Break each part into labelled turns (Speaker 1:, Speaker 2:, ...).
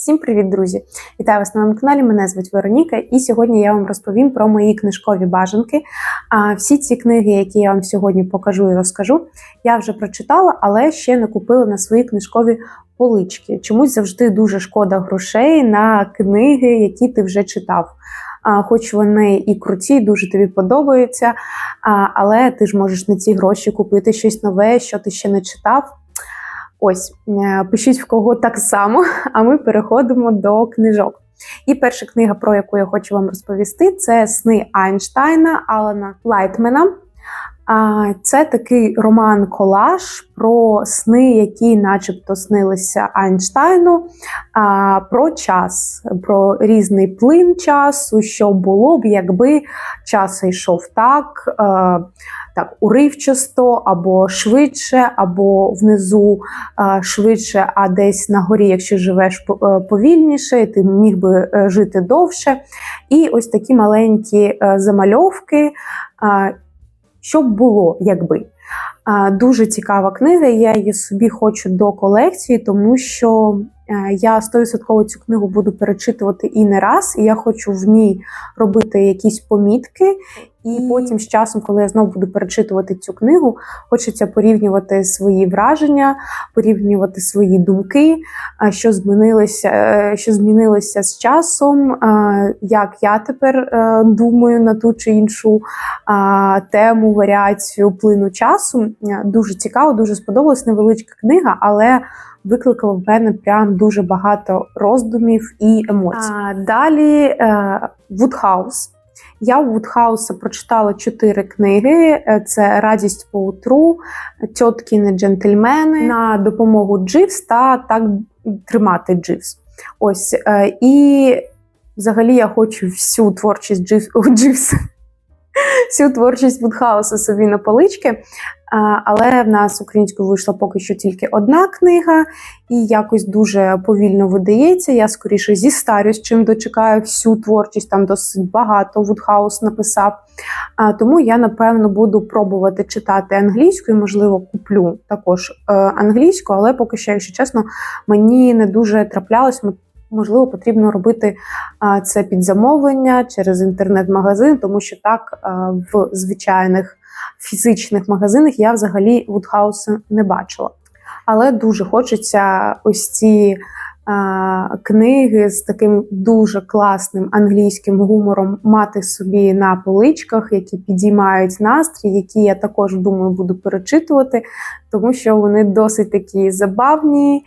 Speaker 1: Всім привіт, друзі! Вітаю вас на моєму каналі. Мене звуть Вероніка, і сьогодні я вам розповім про мої книжкові бажанки. А всі ці книги, які я вам сьогодні покажу і розкажу, я вже прочитала, але ще не купила на свої книжкові полички. Чомусь завжди дуже шкода грошей на книги, які ти вже читав. А, Хоч вони і круті, дуже тобі подобаються, а, але ти ж можеш на ці гроші купити щось нове, що ти ще не читав. Ось, е, пишіть в кого так само, а ми переходимо до книжок. І перша книга, про яку я хочу вам розповісти, це Сни Айнштайна Алана Лайтмена. Це такий роман-колаж про сни, які, начебто, снилися Айнштайну, про час, про різний плин часу, що було б, якби час йшов так, так уривчасто, або швидше, або внизу швидше, а десь на горі, якщо живеш п- повільніше, ти міг би е, жити довше. І ось такі маленькі е, замальовки. Що б було, якби. Дуже цікава книга. Я її собі хочу до колекції, тому що е, я 100% цю книгу буду перечитувати і не раз, і я хочу в ній робити якісь помітки. І потім з часом, коли я знову буду перечитувати цю книгу, хочеться порівнювати свої враження, порівнювати свої думки, що змінилося, е, що змінилося з часом, як я тепер е, думаю на ту чи іншу тему, варіацію плину часу. Е, Дуже цікаво, дуже сподобалась невеличка книга, але викликала в мене прям дуже багато роздумів і емоцій. А, далі е, Вудхаус. Я у Вудхауса прочитала чотири книги: Е, це Радість по утру, Тьоткіни джентльмени на допомогу Дживс та так тримати Дживс. Ось е, і взагалі я хочу всю творчість Дживс, Дживс, всю творчість Вудхауса собі на полички. Але в нас українською вийшла поки що тільки одна книга, і якось дуже повільно видається. Я скоріше зістарюсь, чим дочекаю всю творчість. Там досить багато Вудхаус написав. Тому я напевно буду пробувати читати англійською. Можливо, куплю також е, англійську, але поки що, якщо чесно, мені не дуже траплялось. Можливо, потрібно робити це під замовлення через інтернет-магазин, тому що так в звичайних фізичних магазинах я взагалі Вудхауса не бачила. Але дуже хочеться ось ці а, книги з таким дуже класним англійським гумором мати собі на поличках, які підіймають настрій, які я також думаю буду перечитувати, тому що вони досить такі забавні,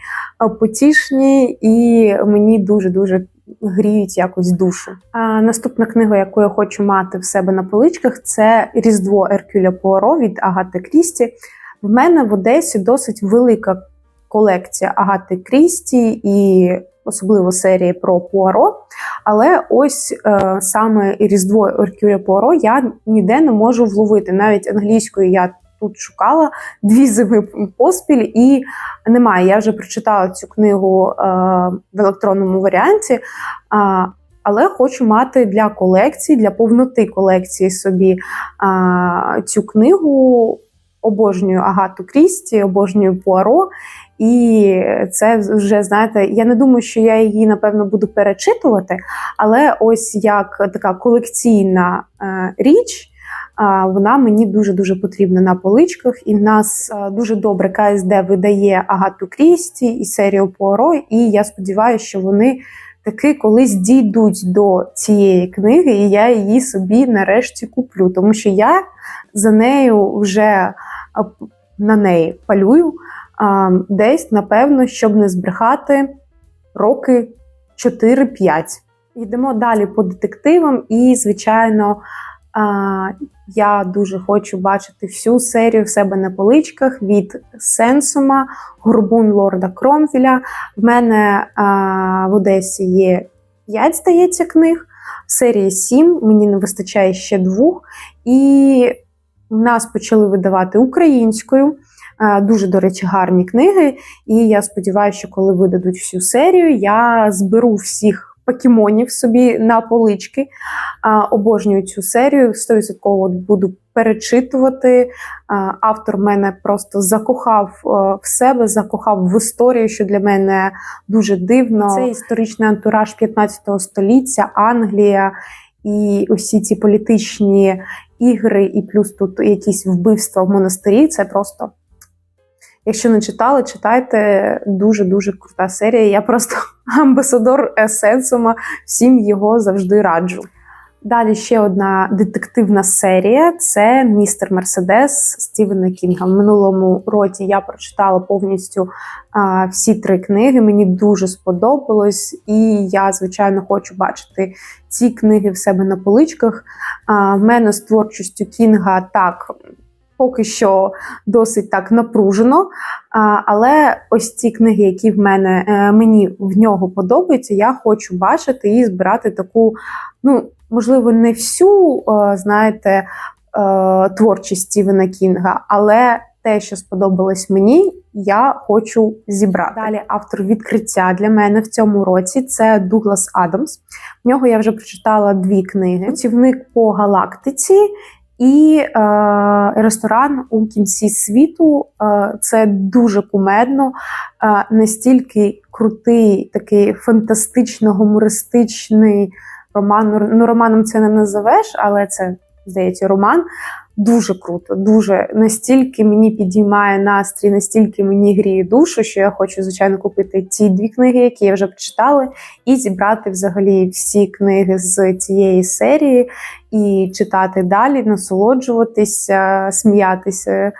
Speaker 1: потішні і мені дуже дуже гріють якось душу. А наступна книга, яку я хочу мати в себе на поличках, це Різдво Еркюля Пуаро від Агати Крісті. В мене в Одесі досить велика колекція Агати Крісті і особливо серії про Пуаро. Але ось е, саме Різдво Еркюля Пуаро я ніде не можу вловити. Навіть англійською я тут шукала дві зими поспіль, і немає. Я вже прочитала цю книгу е, в електронному варіанті. Але хочу мати для колекції, для повноти колекції собі а, цю книгу. Обожнюю Агату Крісті, обожнюю Пуаро. І це вже, знаєте, я не думаю, що я її, напевно, буду перечитувати, але ось як така колекційна е, річ, вона мені дуже-дуже потрібна на поличках. І в нас е, дуже добре КСД видає Агату Крісті і серію Пуаро, і я сподіваюся, що вони таки колись дійдуть до цієї книги, і я її собі нарешті куплю, тому що я за нею вже на неї палюю десь, напевно, щоб не збрехати роки 4-5. Йдемо далі по детективам, і, звичайно, я дуже хочу бачити всю серію в себе на поличках від Сенсума, Горбун Лорда Кромфіля. В мене в Одесі є 5, здається, книг, в серії 7, мені не вистачає ще двох. І нас почали видавати українською. Дуже, до речі, гарні книги. І я сподіваюся, що коли видадуть всю серію, я зберу всіх покемонів собі на полички. А, Обожнюю цю серію. 100% буду перечитувати. Автор мене просто закохав е, в себе, закохав в історію, що для мене дуже дивно. Це історичний антураж 15 століття, Англія і усі ці політичні ігри, і плюс тут якісь вбивства в монастирі. Це просто. Якщо не читали, читайте дуже-дуже крута серія. Я просто амбасадор Сенсума, всім його завжди раджу. Далі ще одна детективна серія це Містер Мерседес Стівена Кінга. В минулому році я прочитала повністю а, всі три книги. Мені дуже сподобалось, і я, звичайно, хочу бачити ці книги в себе на поличках. А, В мене з творчістю Кінга так. Поки що досить так напружено, але ось ці книги, які в мене е, мені в нього подобаються, я хочу бачити і збирати таку, ну можливо, не всю, е, знаєте, е, творчість Стівена Кінга, але те, що сподобалось мені, я хочу зібрати. Далі автор відкриття для мене в цьому році це Дуглас Адамс. В нього я вже прочитала дві книги: Путівник по галактиці. І е, ресторан у кінці світу е, це дуже кумедно, е, настільки крутий, такий фантастично гумористичний роман. Ну, романом це не називеш, але це, здається, роман. Дуже круто, дуже настільки мені підіймає настрій, настільки мені гріє душу, що я хочу, звичайно, купити ці дві книги, які я вже прочитала, і зібрати взагалі всі книги з цієї серії і читати далі, насолоджуватися, сміятися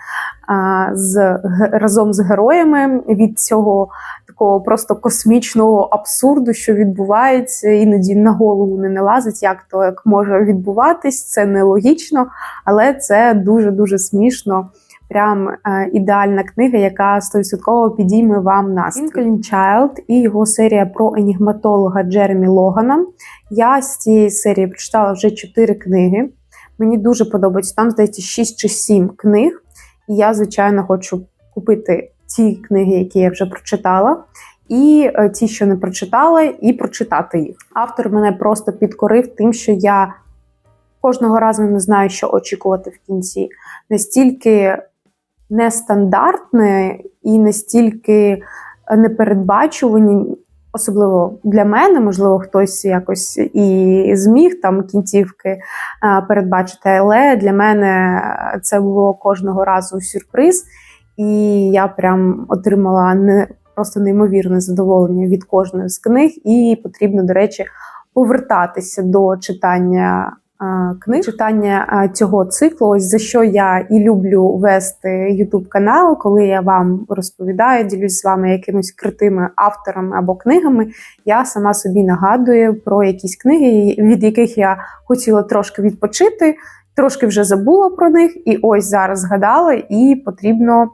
Speaker 1: з разом з героями від цього такого просто космічного абсурду, що відбувається, іноді на голову не налазить, як то як може відбуватись. Це нелогічно, але це дуже дуже смішно. Прям е, ідеальна книга, яка 100% підійме вам настрій. Lincoln Child і його серія про енігматолога Джеремі Логана. Я з цієї серії прочитала вже 4 книги. Мені дуже подобається. Там, здається, 6 чи 7 книг. І я, звичайно, хочу купити ті книги, які я вже прочитала, і е, ті, що не прочитала, і прочитати їх. Автор мене просто підкорив тим, що я кожного разу не знаю, що очікувати в кінці. Настільки нестандартне і настільки непередбачувані. Особливо для мене, можливо, хтось якось і зміг там кінцівки передбачити, але для мене це було кожного разу сюрприз. І я прям отримала не просто неймовірне задоволення від кожної з книг, і потрібно, до речі, повертатися до читання. Книг читання цього циклу, ось за що я і люблю вести youtube канал, коли я вам розповідаю, ділюсь з вами якимись крутими авторами або книгами. Я сама собі нагадую про якісь книги, від яких я хотіла трошки відпочити, Трошки вже забула про них, і ось зараз згадала, і потрібно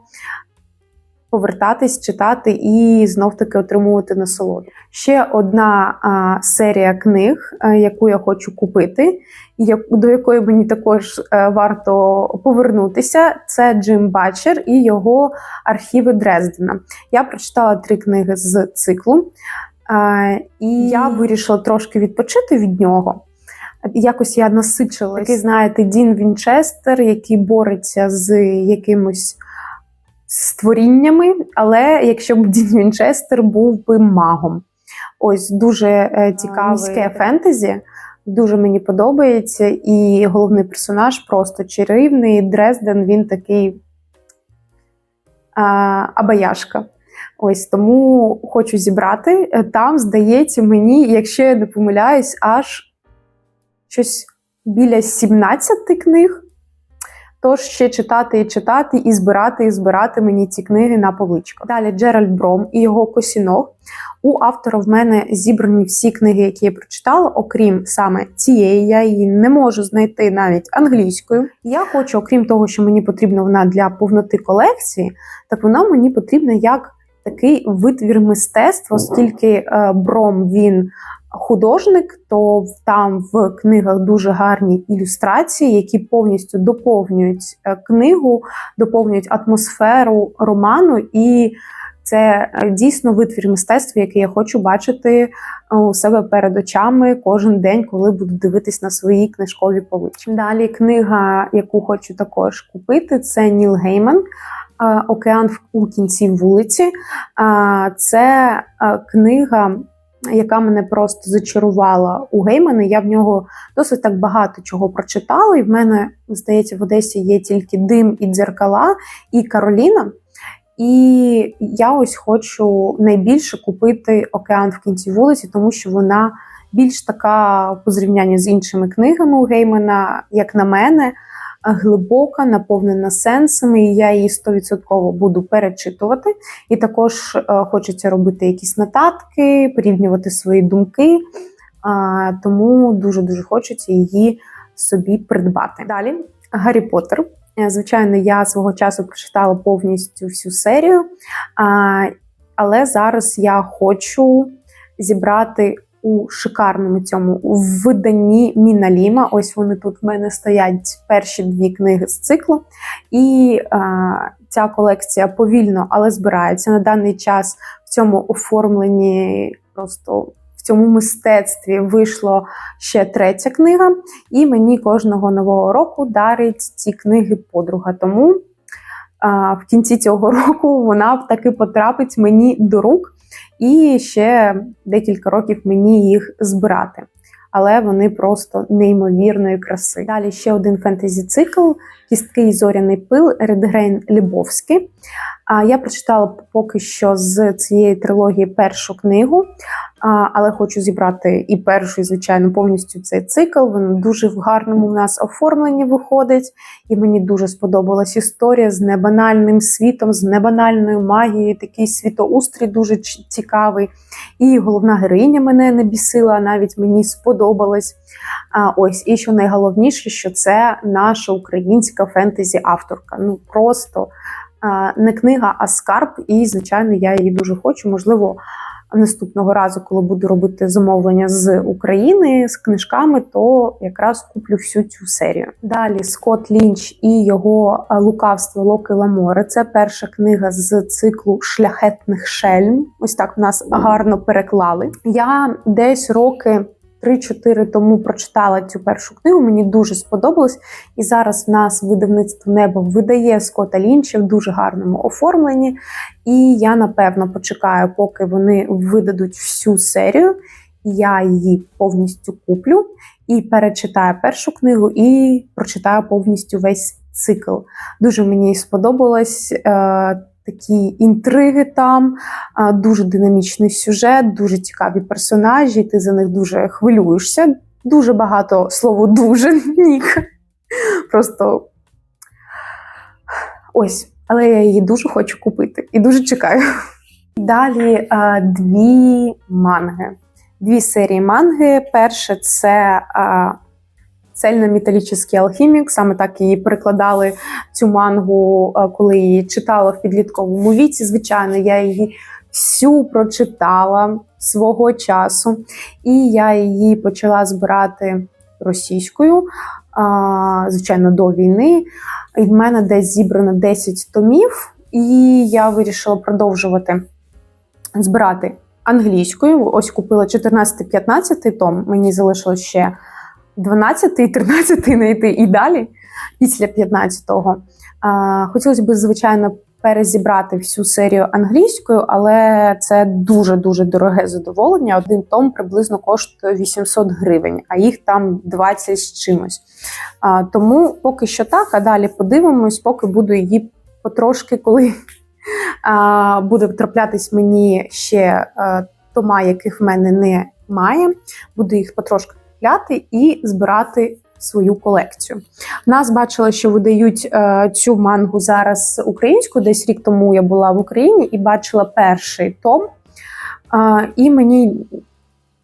Speaker 1: повертатись, читати і знов-таки отримувати насолоду. Ще одна а, серія книг, а, яку я хочу купити, як, до якої мені також а, е, варто повернутися, це Джим Бачер і його архіви Дрездена. Я прочитала три книги з циклу, а, і я вирішила трошки відпочити від нього. Якось я насичилась. Такий, знаєте, Дін Вінчестер, який бореться з якимось створіннями. Але якщо б Дін Вінчестер був би магом. Ось дуже е, цікаве міське фентезі. Дуже мені подобається. І головний персонаж просто чарівний. Дрезден він такий а, абаяшка. Ось тому хочу зібрати. Е, там, здається, мені, якщо я не помиляюсь, аж щось біля 17 книг. Тож ще читати і читати, і збирати, і збирати мені ці книги на поличку. Далі Джеральд Бром і його Косіног. У автора в мене зібрані всі книги, які я прочитала, окрім саме цієї, я її не можу знайти навіть англійською. Я хочу, окрім того, що мені потрібна вона для повноти колекції, так вона мені потрібна як такий витвір мистецтва, оскільки е, Бром він художник, то там в книгах дуже гарні ілюстрації, які повністю доповнюють е, книгу, доповнюють атмосферу роману і Це е, дійсно витвір мистецтва, який я хочу бачити е, у себе перед очами кожен день, коли буду дивитись на свої книжкові полички. Далі книга, яку хочу також купити, це Ніл Гейман. Океан у кінці вулиці. Це книга, яка мене просто зачарувала у Геймана. Я в нього досить так багато чого прочитала, і в мене, здається, в Одесі є тільки дим і дзеркала, і Кароліна. І я ось хочу найбільше купити океан в кінці вулиці, тому що вона більш така по зрівнянні з іншими книгами у Геймана, як на мене, глибока, наповнена сенсами, і я її 100% буду перечитувати. І також е, хочеться робити якісь нотатки, порівнювати свої думки. Тому дуже дуже хочеться її собі придбати. Далі Гаррі Поттер. Е, Звичайно, я свого часу прочитала повністю всю серію, але зараз я хочу зібрати у шикарному цьому виданні Міналіма. Ось вони тут в мене стоять перші дві книги з циклу. І а, ця колекція повільно, але збирається на даний час в цьому оформленні просто. В цьому мистецтві вийшло ще третя книга, і мені кожного нового року дарить ці книги подруга. Тому в кінці цього року вона таки потрапить мені до рук, і ще декілька років мені їх збирати. Але вони просто неймовірної краси. Далі ще один фентезі-цикл Кістки і зоряний пил Редгрейн Лібовський. А я прочитала поки що з цієї трилогії першу книгу, але хочу зібрати і першу, і звичайно, повністю цей цикл. Він дуже в гарному в нас оформленні виходить, і мені дуже сподобалась історія з небанальним світом, з небанальною магією. Такий світоустрій дуже цікавий. І головна героїня мене не бісила, навіть мені сподобалась. А, ось, і що найголовніше, що це наша українська фентезі-авторка. Ну просто не книга, а скарб. І, звичайно, я її дуже хочу. Можливо, наступного разу, коли буду робити замовлення з України з книжками, то якраз куплю всю цю серію. Далі Скотт Лінч і його лукавство Локи Ламоре. Це перша книга з циклу Шляхетних шельм. Ось так в нас гарно переклали. Я десь роки. 3-4 тому прочитала цю першу книгу, мені дуже сподобалось. І зараз в нас видавництво небо видає Скота Лінча в дуже гарному оформленні. І я напевно почекаю, поки вони видадуть всю серію. Я її повністю куплю і перечитаю першу книгу, і прочитаю повністю весь цикл. Дуже мені сподобалось. Такі інтриги там, дуже динамічний сюжет, дуже цікаві персонажі. Ти за них дуже хвилюєшся. Дуже багато слово дуже нік. Просто ось. Але я її дуже хочу купити і дуже чекаю. Далі дві манги. Дві серії манги. Перше це цельнометалічний алхімік. Саме так її перекладали цю мангу, коли її читала в підлітковому віці. Звичайно, я її всю прочитала свого часу, і я її почала збирати російською, звичайно, до війни. І в мене десь зібрано 10 томів, і я вирішила продовжувати збирати англійською. Ось купила 14-15 том. Мені залишилось ще 12 і 13 знайти і далі після 15-го. Хотілося б, звичайно, перезібрати всю серію англійською, але це дуже дуже дороге задоволення. Один том приблизно коштує 800 гривень, а їх там 20 з чимось. Тому поки що так, а далі подивимось, поки буду її потрошки, коли буде траплятись мені ще тома, яких в мене немає. Буду їх потрошки купляти і збирати свою колекцію. Нас бачила, що видають е, цю мангу зараз українську. Десь рік тому я була в Україні і бачила перший том. Е, і мені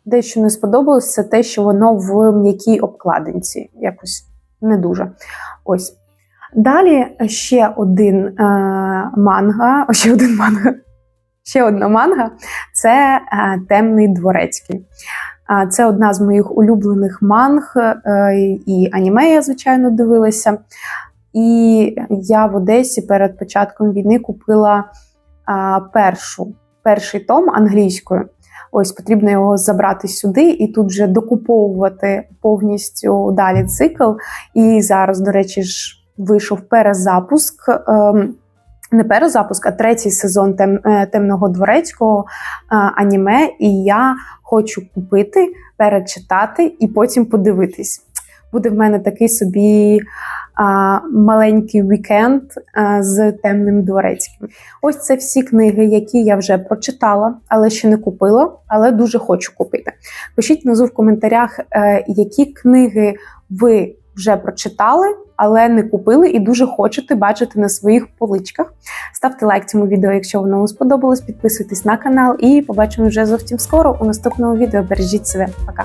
Speaker 1: дещо не сподобалось це те, що воно в м'якій обкладинці. Якось не дуже. Ось. Далі ще один е, манга, ще один манга. Ще одна манга це е, Темний дворецький. Це одна з моїх улюблених манг, е, і аніме я, звичайно, дивилася. І я в Одесі перед початком війни купила першу, перший том англійською. Ось потрібно його забрати сюди і тут вже докуповувати повністю далі цикл. І зараз, до речі, ж вийшов перезапуск. Ем, не перезапуск, а третій сезон тем, е, темного дворецького е, аніме, і я хочу купити, перечитати і потім подивитись. Буде в мене такий собі а, маленький вікенд а, з темним дворецьким. Ось це всі книги, які я вже прочитала, але ще не купила, але дуже хочу купити. Пишіть внизу в коментарях, е, які книги ви вже прочитали, але не купили і дуже хочете бачити на своїх поличках. Ставте лайк цьому відео, якщо воно вам сподобалось. Підписуйтесь на канал і побачимо вже зовсім скоро у наступному відео. Бережіть себе, пока!